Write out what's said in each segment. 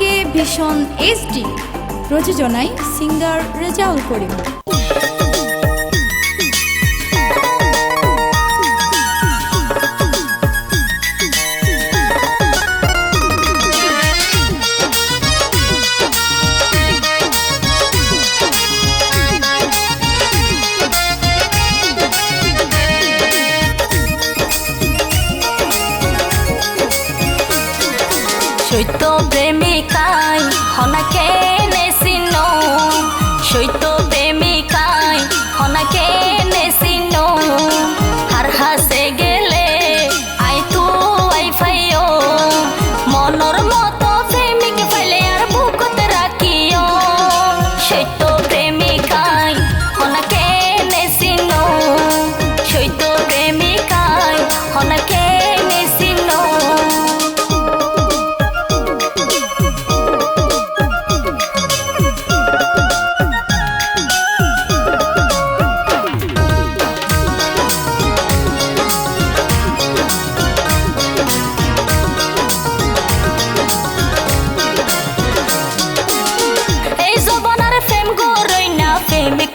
কে ভীষণ এসডি? প্রযোজনায় singer Rezaul Karim. 世界ほなけ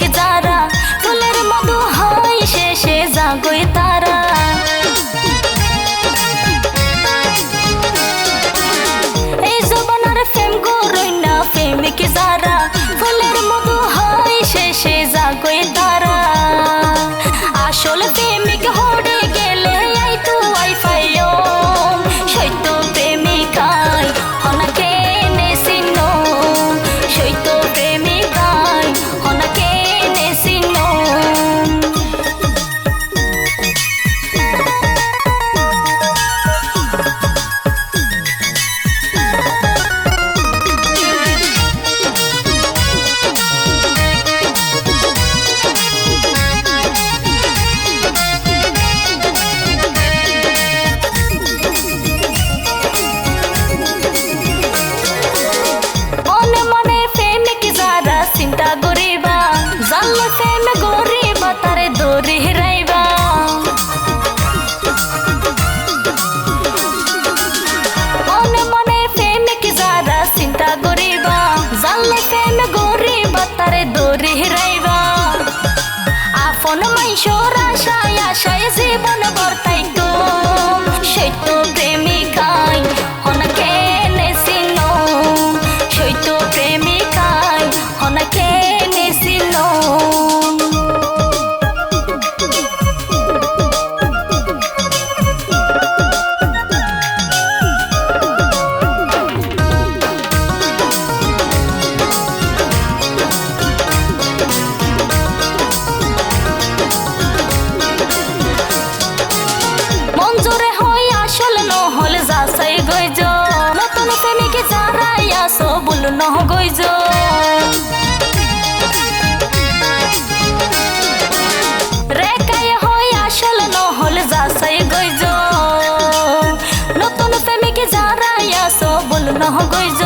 it down. মন মাই সোর আশায় আশায় জীবন বর্তা নহগৈজ রেখাই হই আসল নহল যাচাই গৈজ নতুন প্রেমিক যারাই আস বল নহগৈজ